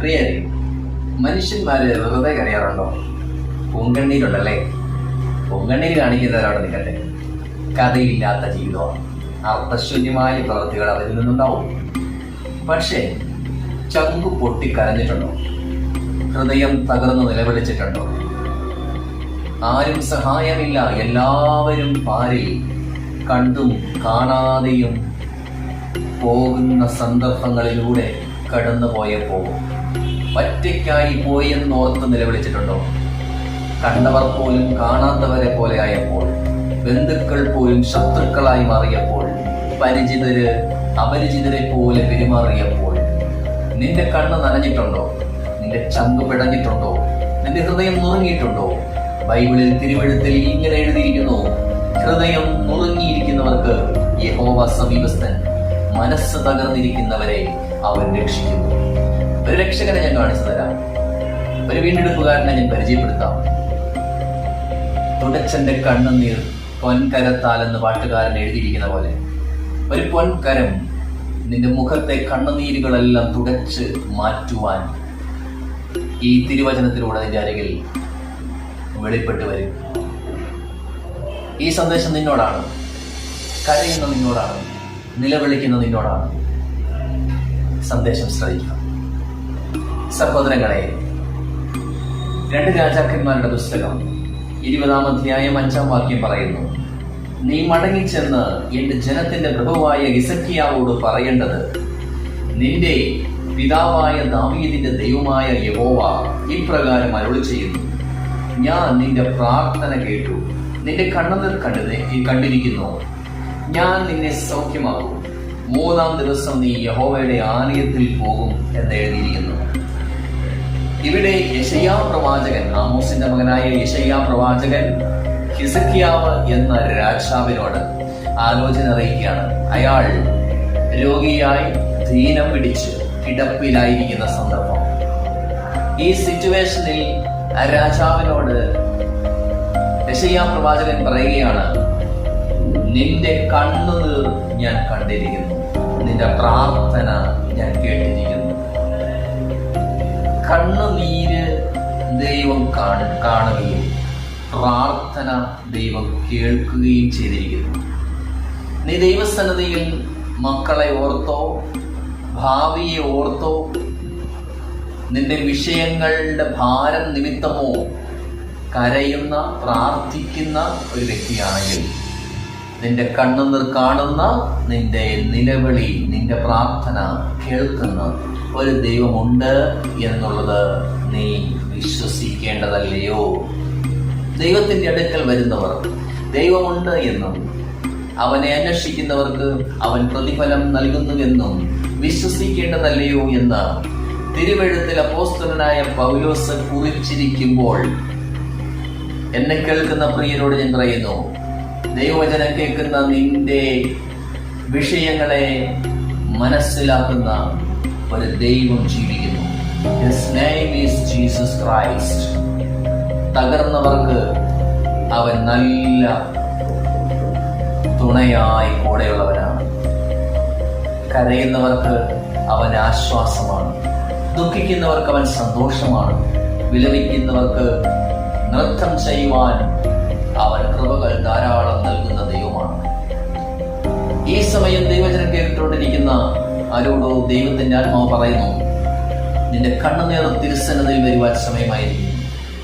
പ്രിയരെ മനുഷ്യന്മാര് വെറുതെ കരയാറുണ്ടോ? പൂങ്കണ്ണീരുണ്ടല്ലേ? പൂങ്കണ്ണീര് കാണിക്കുന്നവരവിടെ നിൽക്കട്ടെ കഥയില്ലാത്ത ജീവിതമാണ്. അർത്ഥശൂന്യമായ പ്രവൃത്തികൾ അവരിൽ നിന്നുണ്ടാവും. പക്ഷേ ചങ്കു പൊട്ടി കരഞ്ഞിട്ടുണ്ടോ ഹൃദയം തകർന്ന് നിലവിളിച്ചിട്ടുണ്ടോ? ആരും സഹായമില്ല. എല്ലാവരും പാരിൽ കണ്ടും കാണാതെയും പോകുന്ന സന്ദർഭങ്ങളിലൂടെ കടന്നു പോയപ്പോൾ ഒറ്റയ്ക്കായി പോയെന്നോർത്ത് നിലവിളിച്ചിട്ടുണ്ടോ? കണ്ടവർ പോലും കാണാത്തവരെ പോലെ ആയപ്പോൾ ബന്ധുക്കൾ പോലും ശത്രുക്കളായി മാറിയപ്പോൾ പരിചിതര് അപരിചിതരെ പോലെ പെരുമാറിയപ്പോൾ നിന്റെ കണ്ണ് നനഞ്ഞിട്ടുണ്ടോ? നിന്റെ ചങ്ക് പിടഞ്ഞിട്ടുണ്ടോ? നിന്റെ ഹൃദയം നുറുങ്ങിയിട്ടുണ്ടോ? ബൈബിളിൽ തിരുവഴുത്തിൽ ഇങ്ങനെ എഴുതിയിരിക്കുന്നു ഹൃദയം നുറുങ്ങിയിരിക്കുന്നവർക്ക് യഹോവ സമീപസ്ഥൻ മനസ്സ് തകർന്നിരിക്കുന്നവരെ അവൻ രക്ഷിക്കുന്നു. ഒരു രക്ഷകനെ ഞാൻ കാണിച്ചു തരാം. ഒരു വീണ്ടെടുപ്പുകാരനെ ഞാൻ പരിചയപ്പെടുത്താം. തുടച്ചന്റെ കണ്ണുനീർ പൊൻകരത്താൽ എന്ന് പാട്ടുകാരൻ എഴുതിയിരിക്കുന്ന പോലെ. ഒരു പൊൻകരം നിന്റെ മുഖത്തെ കണ്ണുനീരുകളെല്ലാം തുടച്ച് മാറ്റുവാൻ ഈ തിരുവചനത്തിലൂടെ നിന്റെ അരികിൽ വെളിപ്പെട്ട് വരും. ഈ സന്ദേശം നിന്നോടാണ്. കരയുന്ന നിന്നോടാണ്. നിലവിളിക്കുന്ന നിന്നോടാണ് സന്ദേശം ശ്രദ്ധിക്കുക. സഹോദരങ്ങളെ രണ്ട് രാജാക്കന്മാരുടെ പുസ്തകം ഇരുപതാം അധ്യായം അഞ്ചാം വാക്യം പറയുന്നു നീ മടങ്ങിച്ചെന്ന് എന്റെ ജനത്തിന്റെ പ്രഭുവായ ഇസക്കിയാവോട് പറയേണ്ടത് നിന്റെ പിതാവായ ദാവീദിന്റെ ദൈവമായ യഹോവ ഇപ്രകാരം അരുളി ചെയ്യുന്നു. ഞാൻ നിന്റെ പ്രാർത്ഥന കേട്ടു നിന്റെ കണ്ണുനീർ കണ്ടു കണ്ടിരിക്കുന്നു. ഞാൻ നിന്നെ സൗഖ്യമാകും മൂന്നാം ദിവസം നീ യഹോവയുടെ ആലയത്തിൽ പോകും എന്ന് എഴുതിയിരിക്കുന്നു. ഇവിടെ യശയാ പ്രവാചകൻ ആമോസിന്റെ മകനായ യശയാ പ്രവാചകൻ ഹിസക്കിയാവ് എന്ന രാജാവിനോട് ആലോചന അറിയിക്കുകയാണ്. അയാൾ രോഗിയായി ദീനം പിടിച്ച് കിടപ്പിലായിരിക്കുന്ന സന്ദർഭം. ഈ സിറ്റുവേഷനിൽ രാജാവിനോട് യശയ്യാ പ്രവാചകൻ പറയുകയാണ് നിന്റെ കണ്ണുനീർ ഞാൻ കണ്ടിരിക്കുന്നു. നിന്റെ പ്രാർത്ഥന ഞാൻ കേട്ടിരിക്കുന്നു. കണ്ണുനീര് ദൈവം കാണു കാണുകയും പ്രാർത്ഥന ദൈവം കേൾക്കുകയും ചെയ്തിരിക്കുന്നു. നീ ദൈവസന്നതിയിൽ മക്കളെ ഓർത്തോ ഭാവിയെ ഓർത്തോ നിന്റെ വിഷയങ്ങളുടെ ഭാരം നിമിത്തമോ കരയുന്ന പ്രാർത്ഥിക്കുന്ന ഒരു വ്യക്തിയാണെങ്കിൽ നിന്റെ കണ്ണുനിർ കാണുന്ന നിന്റെ നിലവിളി നിന്റെ പ്രാർത്ഥന കേൾക്കുന്ന ഒരു ദൈവമുണ്ട് എന്നുള്ളത് നീ വിശ്വസിക്കേണ്ടതല്ലയോ? ദൈവത്തിന്റെ അടുക്കൽ വരുന്നവർ ദൈവമുണ്ട് എന്നും അവനെ അന്വേഷിക്കുന്നവർക്ക് അവൻ പ്രതിഫലം നൽകുന്നുവെന്നും വിശ്വസിക്കേണ്ടതല്ലയോ എന്ന് തിരുവഴുത്തിൽ അപ്പോസ്തലനായ പൗലോസ് കുറിച്ചിരിക്കുമ്പോൾ എന്നെ കേൾക്കുന്ന പ്രിയരോട് ഞാൻ പറയുന്നു ദൈവവചനം കേൾക്കുന്ന നിന്റെ വിഷയങ്ങളെ മനസ്സിലാക്കുന്ന ഒരു ദൈവം ജീവിക്കുന്നു. Jesus Christ. തകർന്നവർക്ക് അവൻ നല്ല തുണയായി കൂടെയുള്ളവനാണ്. കരയുന്നവർക്ക് അവൻ ആശ്വാസമാണ്. ദുഃഖിക്കുന്നവർക്ക് അവൻ സന്തോഷമാണ്. വിലപിക്കുന്നവർക്ക് നൃത്തം ചെയ്യുവാൻ അവൻ ധാരാളം നൽകുന്ന ദൈവമാണ്. ഈ സമയം ദൈവജനം കേട്ടുകൊണ്ടിരിക്കുന്ന ആരോടോ ദൈവത്തിന്റെ ആത്മാവ് പറയുന്നു നിന്റെ കണ്ണുനീർ തിരുസന്നതയിൽ വരുവാൻ സമയമായിരിക്കുന്നു.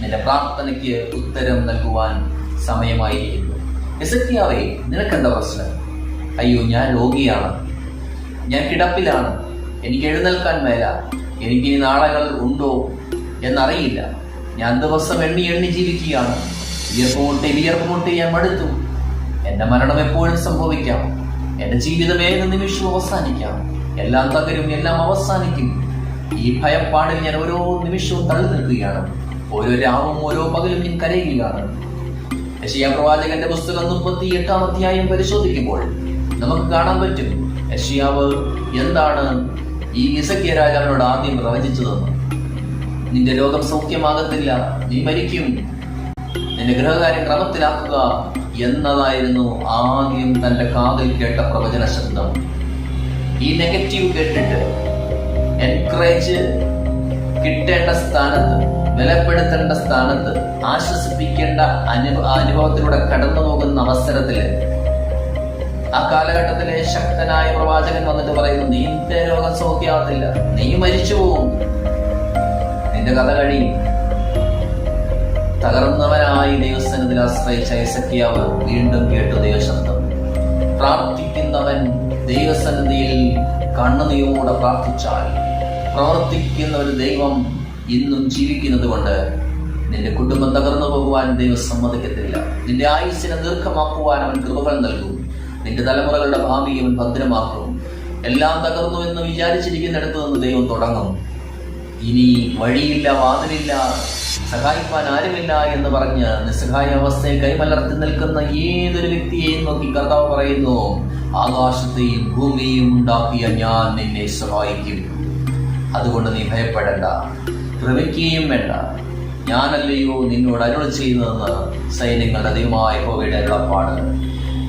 നിന്റെ പ്രാർത്ഥനയ്ക്ക് ഉത്തരം നൽകുവാൻ സമയമായിരിക്കുന്നു. എസക്കിയാവേ നിനക്കെന്താ പ്രശ്നം? അയ്യോ ഞാൻ രോഗിയാണ്. ഞാൻ കിടപ്പിലാണ്. എനിക്ക് എഴുന്നേൽക്കാൻ മേല. എനിക്ക് ഈ നാളകൾ ഉണ്ടോ എന്നറിയില്ല. ഞാൻ ദിവസം എണ്ണി എണ്ണി ജീവിക്കുകയാണ്. വിയർപ്പുമുട്ടി വിയർപ്പുമുട്ടി ഞാൻ മടുത്തു. എന്റെ മരണം എപ്പോഴും സംഭവിക്കാം. എന്റെ ജീവിതം ഏത് നിമിഷവും അവസാനിക്കാം. എല്ലാം തകരും എല്ലാം അവസാനിക്കും. ഈ ഭയപ്പാടിൽ ഞാൻ ഓരോ നിമിഷവും തള്ളി നിൽക്കുകയാണ്. ഓരോ രാവും ഓരോ പകലും ഞാൻ കരയുകയാണ്. യശയാ പ്രവാചകന്റെ പുസ്തകം മുപ്പത്തി എട്ടാം അധ്യായം പരിശോധിക്കുമ്പോൾ നമുക്ക് കാണാൻ പറ്റും യശയാവ് എന്താണ് ഈ ഇസക്കിയ രാജാവിനോട് ആദ്യം പ്രവചിച്ചതെന്ന്. നിന്റെ രോഗം സൗഖ്യമാകത്തില്ല നീ മരിക്കും. നിന്റെ ഗ്രഹകാര്യം ക്രമത്തിലാക്കുക എന്നതായിരുന്നു ആദ്യം തന്റെ കാതിൽ കേട്ട പ്രവചന ശബ്ദം. ഈ നെഗറ്റീവ് കേട്ടിട്ട് എൻകറേജ് കിട്ടേണ്ട സ്ഥാനത്ത് ബലപ്പെടുത്തേണ്ട സ്ഥാനത്ത് ആശ്വസിപ്പിക്കേണ്ട അനു അനുഭവത്തിലൂടെ കടന്നു പോകുന്ന അവസരത്തിൽ ആ കാലഘട്ടത്തിലെ ശക്തനായ പ്രവാചകൻ വന്നിട്ട് പറയുന്നു നിന്റെ രോഗം നീ മരിച്ചു പോവും നിന്റെ കഥ കഴിയും. തകർന്നവനായി ദൈവസ്ഥാനത്തിൽ ആശ്രയിച്ച ഐസക്കിയാവ് വീണ്ടും കേട്ടു ദൈവശബ്ദം. പ്രാർത്ഥിക്കുന്നവൻ ദൈവസന്നിധിയിൽ കണ്ണുനീരോടെ പ്രാർത്ഥിച്ചാൽ പ്രവർത്തിക്കുന്ന ഒരു ദൈവം ഇന്നും ജീവിക്കുന്നത് കൊണ്ട് നിന്റെ കുടുംബം തകർന്നു പോകുവാൻ ദൈവം സമ്മതിക്കത്തില്ല. നിന്റെ ആയുസ്സിനെ ദീർഘമാക്കുവാൻ അവൻ കൃപകൾ നൽകും. നിന്റെ തലമുറകളുടെ ഭാവി അവൻ ഭദ്രമാക്കും. എല്ലാം തകർന്നു എന്ന് വിചാരിച്ചിരിക്കുന്നിടത്ത് നിന്ന് ദൈവം തുടങ്ങും. ഇനി വഴിയില്ല വാതിലില്ല സഹായിപ്പാൻ ആരുമില്ല എന്ന് പറഞ്ഞ് നിസ്സഹായ അവസ്ഥയെ കൈമലർത്തി നിൽക്കുന്ന ഏതൊരു വ്യക്തിയെയും നോക്കി കർത്താവ് പറയുന്നു ആകാശത്തെയും ഭൂമിയെയും ഉണ്ടാക്കിയ ഞാൻ നിന്നെ സഹായിക്കും. അതുകൊണ്ട് നീ ഭയപ്പെടേണ്ട ഭ്രമിക്കുകയും വേണ്ട. ഞാനല്ലയോ നിന്നോട് അരുൾ ചെയ്യുന്നതെന്ന് സൈന്യങ്ങളുടെ ദൈവമായ കോവിഡ് അരുളപ്പാട്.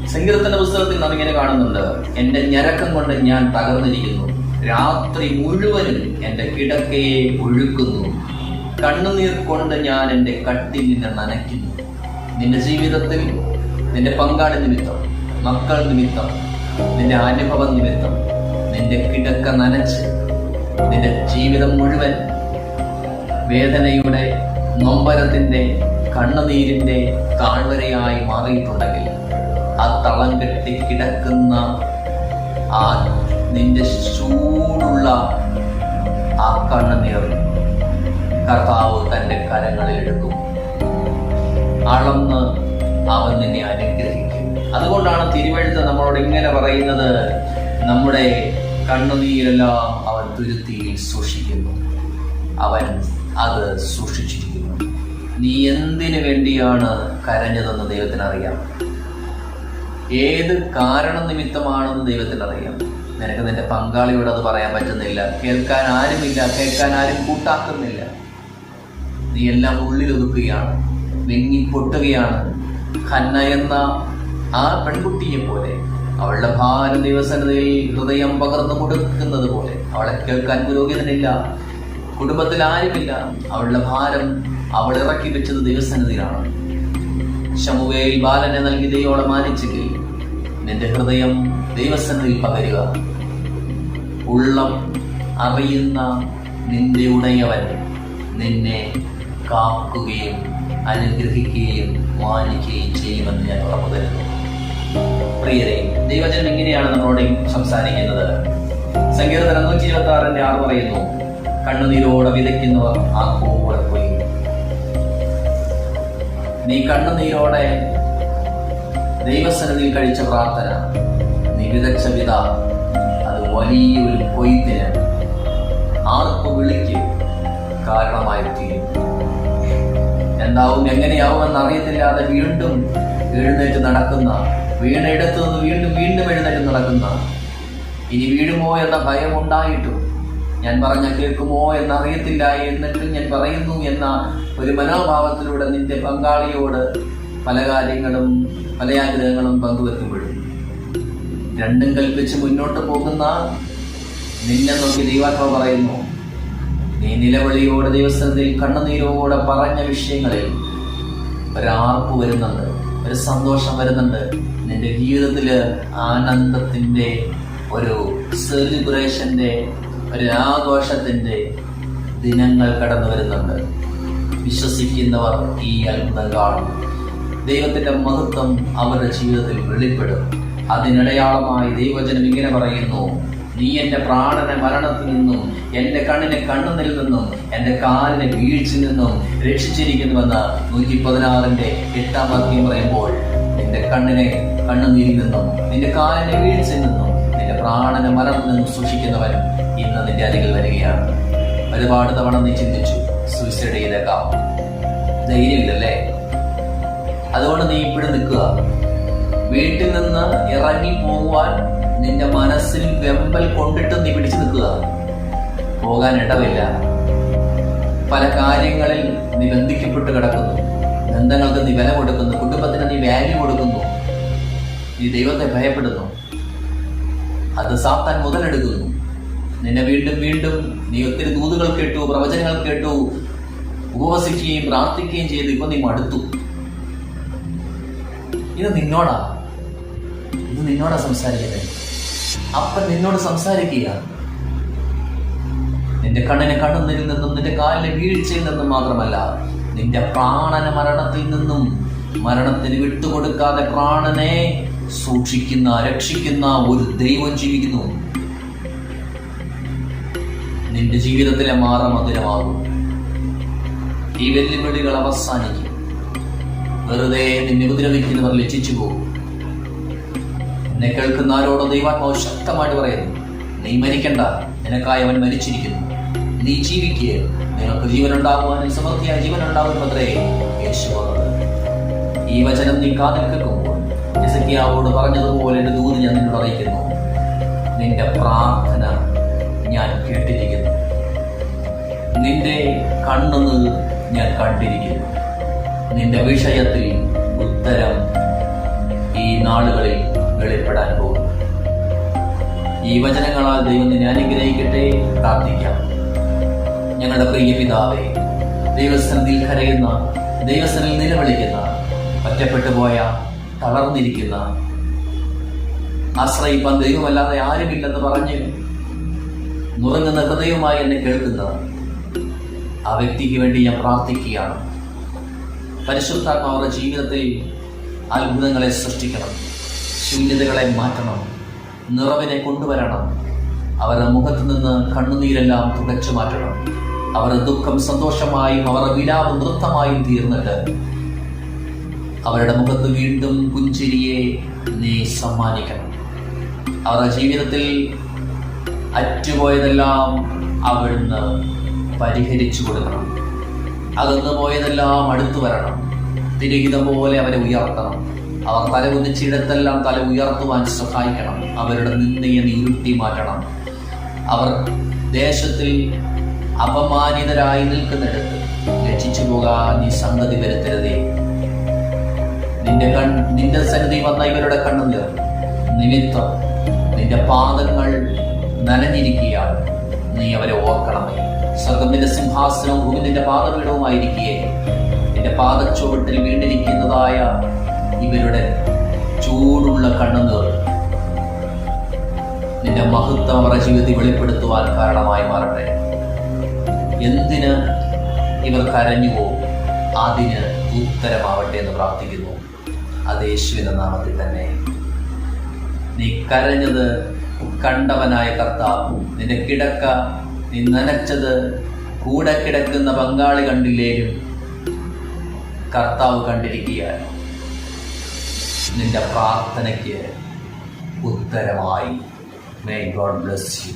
സങ്കീർത്തന പുസ്തകത്തിൽ നാം ഇങ്ങനെ കാണുന്നുണ്ട് എന്റെ ഞരക്കം കൊണ്ട് ഞാൻ തകർന്നിരിക്കുന്നു. രാത്രി മുഴുവനും എന്റെ കിടക്കയെ ഒഴുക്കുന്നു. കണ്ണുനീർ കൊണ്ട് ഞാൻ എന്റെ നിന്നെ നനയ്ക്കുന്നു. നിന്റെ ജീവിതത്തിൽ നിന്റെ പങ്കാളി നിമിത്തം മക്കൾ നിമിത്തം നിന്റെ അനുഭവം നിമിത്തം നിന്റെ കിടക്ക നനച്ച് നിന്റെ ജീവിതം മുഴുവൻ വേദനയുടെ നൊമ്പരത്തിന്റെ കണ്ണുനീരിന്റെ താഴ്വരയായി മാറിയിട്ടുണ്ടെങ്കിൽ ആ തളം കെട്ടി കിടക്കുന്ന ആ നിന്റെ ചൂടുള്ള ആ കണ്ണുനീർ കർത്താവ് തന്റെ കരങ്ങളിൽ എടുക്കും. അളന്ന് അവൻ നിന്നെ അനുഗ്രഹിക്കും. അതുകൊണ്ടാണ് തിരുവഴുത്ത് നമ്മളോട് ഇങ്ങനെ പറയുന്നത് നമ്മുടെ കണ്ണുനീരെല്ലാം അവൻ തുരുത്തിയിൽ സൂക്ഷിക്കുന്നു. അവൻ അത് സൂക്ഷിച്ചിരിക്കുന്നു. നീ എന്തിനു വേണ്ടിയാണ് കരഞ്ഞതെന്ന് ദൈവത്തിനറിയാം ഏത് കാരണം നിമിത്തമാണെന്ന് ദൈവത്തിനറിയാം നിനക്ക് നിന്റെ പങ്കാളിയോട് അത് പറയാൻ പറ്റുന്നില്ല. കേൾക്കാൻ ആരുമില്ല. കേൾക്കാൻ ആരും കൂട്ടാക്കുന്നില്ല. എല്ലാം ഉള്ളിലൊതുക്കുകയാണ് വെങ്ങി പൊട്ടുകയാണ്. ഖന്ന എന്ന ആ പെൺകുട്ടിയെ പോലെ അവളുടെ ഭാര ദിവസനതയിൽ ഹൃദയം പകർന്നു കൊടുക്കുന്നത് പോലെ അവളെ കേൾക്കാൻ പുരോഗതിനില്ല കുടുംബത്തിൽ ആരുമില്ല. അവളുടെ ഭാരം അവൾ ഇറക്കി വെച്ചത് ദൈവസന്നിധിയിലാണ് ശമുവേൽ ബാലനെ നൽകി ദൈവോടെ മാനിച്ചെങ്കിൽ നിന്റെ ഹൃദയം ദൈവസന്നിധിയിൽ പകരുക. ഉള്ളം അറിയുന്ന നിന്റെ ഉടയവൻ നിന്നെ കാക്കുകയും അനുഗ്രഹിക്കുകയും മാനിക്കുകയും ചെയ്യുമെന്ന് ഞാൻ ഉറപ്പു തരുന്നു. പ്രിയരെ ദൈവജനം എങ്ങനെയാണ് നമ്മളോട് സംസാരിക്കുന്നത്? സങ്കീർത്തനം നൂറ്റി ഇരുപത്തി ആറിന്റെ ആറ് പറയുന്നു കണ്ണുനീരോടെ വിതയ്ക്കുന്നവർ ആ കൂടെ പോയി നീ കണ്ണുനീരോടെ ദൈവസന്നിധിയിൽ കഴിച്ച പ്രാർത്ഥന നീ വിതച്ച വിത അത് വലിയൊരു കൊയ്ത്തിന് ആർപ്പ് വിളിക്ക്. കാരണമായി എന്താവും എങ്ങനെയാവുമെന്ന് അറിയത്തില്ലാതെ വീണ്ടും എഴുന്നേറ്റ് നടക്കുന്ന വീണെടുത്തു നിന്ന് വീണ്ടും വീണ്ടും എഴുന്നേറ്റ് നടക്കുന്ന. ഇനി വീഴുമോ എന്ന ഭയം ഉണ്ടായിട്ടും ഞാൻ പറഞ്ഞ കേൾക്കുമോ എന്നറിയത്തില്ല എന്നിട്ടും ഞാൻ പറയുന്നു എന്ന ഒരു മനോഭാവത്തിലൂടെ നിന്റെ പങ്കാളിയോട് പല കാര്യങ്ങളും പല ആഗ്രഹങ്ങളും പങ്കുവെക്കുമ്പോഴും രണ്ടും കൽപ്പിച്ച് മുന്നോട്ട് പോകുന്ന നിന്നെ നോക്കി ദൈവാത്മ പറയുന്നു നീ നിലവിളിയോടെ ദിവസത്തിൽ കണ്ണുനീരോടെ പറഞ്ഞ വിഷയങ്ങളിൽ ഒരാർപ്പ് വരുന്നുണ്ട് ഒരു സന്തോഷം വരുന്നുണ്ട്. നിന്റെ ജീവിതത്തിൽ ആനന്ദത്തിന്റെ ഒരു സെലിബ്രേഷന്റെ ഒരു ആഘോഷത്തിന്റെ ദിനങ്ങൾ കടന്നു വരുന്നുണ്ട്. വിശ്വസിക്കുന്നവർ ഈ അത്ഭുതം കാണും. ദൈവത്തിന്റെ മഹത്വം അവരുടെ ജീവിതത്തിൽ വെളിപ്പെടും. അതിനിടയാളമായി ദൈവജനം ഇങ്ങനെ പറയുന്നു നീ എന്റെ പ്രാണനെ മരണത്തിൽ നിന്നും എന്റെ കണ്ണിനെ കണ്ണുനിൽ നിന്നും എന്റെ കാലിനെ വീഴ്ചയിൽ നിന്നും രക്ഷിച്ചിരിക്കുന്നുവെന്ന് നൂറ്റി പതിനാറിന്റെ എട്ടാം വാക്യം പറയുമ്പോൾ നിന്റെ കണ്ണിനെ കണ്ണുനീരിൽ നിന്നും നിന്റെ കാലിനെ വീഴ്ചയിൽ നിന്നും നിന്റെ പ്രാണനെ മരണത്തിൽ നിന്നും സൂക്ഷിക്കുന്നവൻ ഇന്ന് നിന്റെ അരികിൽ വരികയാണ്. ഒരുപാട് തവണ നീ ചിന്തിച്ചു സൂയിസൈഡ് ചെയ്തേക്കാം ധൈര്യമില്ലല്ലേ? അതുകൊണ്ട് നീ ഇപ്പോഴും നിൽക്കുക. വീട്ടിൽ നിന്ന് ഇറങ്ങി പോവാൻ നിന്റെ മനസ്സിൽ വെമ്പൽ കൊണ്ടിട്ട് നീ പിടിച്ചു നിൽക്കുക. പോകാൻ ഇടവില്ല. പല കാര്യങ്ങളിൽ നീ ബന്ധിക്കപ്പെട്ട് കിടക്കുന്നു. ബന്ധങ്ങൾക്ക് നീ വില കൊടുക്കുന്നു. കുടുംബത്തിന് നീ വാല്യൂ കൊടുക്കുന്നു. നീ ദൈവത്തെ ഭയപ്പെടുന്നു. അത് സാത്താൻ മുതലെടുക്കുന്നു. നിന്നെ വീണ്ടും വീണ്ടും നീ ഒത്തിരി ദൂതുകൾ കേട്ടു പ്രവചനങ്ങൾ കേട്ടു ഉപവസിക്കുകയും പ്രാർത്ഥിക്കുകയും ചെയ്ത് ഇപ്പൊ നീ മടുത്തു. ഇത് നിന്നോടാ. ഇത് നിന്നോടാ സംസാരിക്കുന്നത്. അപ്പൻ നിന്നോട് സംസാരിക്കുക. നിന്റെ കണ്ണിനെ കണ്ണുന്നിൽ നിന്നും നിന്റെ കാലിനെ വീഴ്ചയിൽ നിന്നും മാത്രമല്ല നിന്റെ പ്രാണന മരണത്തിൽ നിന്നും മരണത്തിന് വിട്ടുകൊടുക്കാതെ പ്രാണനെ സൂക്ഷിക്കുന്ന രക്ഷിക്കുന്ന ഒരു ദൈവം ജീവിക്കുന്നു. നിന്റെ ജീവിതത്തിലെ മാറ മധുരമാകും. ഈ വെല്ലുവിളികൾ അവസാനിക്കും. വെറുതെ നിന്നെ ഉപദ്രവിക്കുന്നവർ ലജ്ജിച്ചു പോകും എന്നെ കേൾക്കുന്ന ആരോടോ ദൈവാത്മാവ് ശക്തമായിട്ട് പറയുന്നു. നീ മരിക്കണ്ട. നിനക്കായി അവൻ മരിച്ചിരിക്കുന്നു. നീ ജീവിക്കുക നിങ്ങൾക്ക് ജീവനുണ്ടാകുവാനും സമൃദ്ധിയായ ജീവനുണ്ടാകും അത്രേ യേശു പറഞ്ഞത് ഈ വചനം നീ കാതിൽ കേൾക്കുമ്പോൾ പറഞ്ഞതുപോലെ എന്റെ ദൂത് ഞാൻ നിന്നോട് അറിയിക്കുന്നു. നിന്റെ പ്രാർത്ഥന ഞാൻ കേട്ടിരിക്കുന്നു. നിന്റെ കണ്ണെന്ന് ഞാൻ കണ്ടിരിക്കുന്നു. നിന്റെ വിഷയത്തിൽ ഉത്തരം ഈ നാളുകളിൽ വെളിപ്പെടാൻ പോകും ഈ വചനങ്ങളാൽ ദൈവം ഞാൻ അനുഗ്രഹിക്കട്ടെ പ്രാർത്ഥിക്കാം. ഞങ്ങളുടെ പ്രിയ പിതാവേ കരയുന്ന ദൈവസ്ഥനിൽ നിലവിളിക്കുന്ന ഒറ്റപ്പെട്ടു പോയ തളർന്നിരിക്കുന്ന ആശ്രയിപ്പാൻ ദൈവമല്ലാതെ ആരുമില്ലെന്ന് പറഞ്ഞ് നുറങ്ങുന്ന ഹൃദയവുമായി എന്നെ കേൾക്കുന്ന ആ വ്യക്തിക്ക് വേണ്ടി ഞാൻ പ്രാർത്ഥിക്കുകയാണ്. പരിശുദ്ധാത്മാവരുടെ ജീവിതത്തിൽ അത്ഭുതങ്ങളെ സൃഷ്ടിക്കണം. ശൂന്യതകളെ മാറ്റണം നിറവിനെ കൊണ്ടുവരണം അവരുടെ മുഖത്ത് നിന്ന് കണ്ണുനീരെല്ലാം തുടച്ചു മാറ്റണം. അവരുടെ ദുഃഖം സന്തോഷമായും അവരുടെ വിലാപം നൃത്തമായും തീർന്നിട്ട് അവരുടെ മുഖത്ത് വീണ്ടും പുഞ്ചിരിയെ നീ സമ്മാനിക്കണം. അവരുടെ ജീവിതത്തിൽ അറ്റുപോയതെല്ലാം അവിടുന്ന് പരിഹരിച്ചു കൊടുക്കണം. അകന്നു പോയതെല്ലാം അടുത്തു വരണം. തിരുഹിതം പോലെ അവരെ ഉയർത്തണം. അവർ തല തല ഉയർത്തുവാൻ സഹായിക്കണം. അവരുടെ നിന്ദയെ നീ മാറ്റണം. അവർ ദേശത്തിൽ അപമാനിതരായി നിൽക്കുന്നിടത്ത് രക്ഷിച്ചു പോകാൻ നീ സംഗതി വരുത്തരുതേ. നിന്റെ കൺ നിന്റെ സന്നിധി വന്ന ഇവരുടെ കണ്ണുനീർ നിമിത്തം നിന്റെ പാദങ്ങൾ നനഞ്ഞിരിക്കുകയാണ്. നീ അവരെ ഓർക്കണമേ. സ്വർഗം നിന്റെ സിംഹാസനവും ഭൂമി നിന്റെ പാദപീഠവുമായിരിക്കുകയെ നിന്റെ പാദച്ചുവട്ടിൽ വീണ്ടിരിക്കുന്നതായ ഇവരുടെ ചൂടുള്ള കണ്ണുനീർ നിന്റെ മഹത്വം അവരുടെ ജീവിതത്തിൽ വെളിപ്പെടുത്തുവാൻ കാരണമായി മാറട്ടെ. എന്തിന് ഇവർ കരഞ്ഞുവോ അതിന് ഉത്തരമാവട്ടെ എന്ന് പ്രാർത്ഥിക്കുന്നു. അത് യേശുവിന്റെ നാമത്തിൽ തന്നെ. നീ കരഞ്ഞത് കണ്ടവനായ കർത്താവ്. നിന്റെ കിടക്ക നീ നനച്ചത് കൂടെ കിടക്കുന്ന പങ്കാളി കണ്ടില്ലേലും കർത്താവ് കണ്ടിരിക്കുകയാണ് നിന്റെ പ്രാർത്ഥനയ്ക്ക് ഉത്തരമായി. May God bless you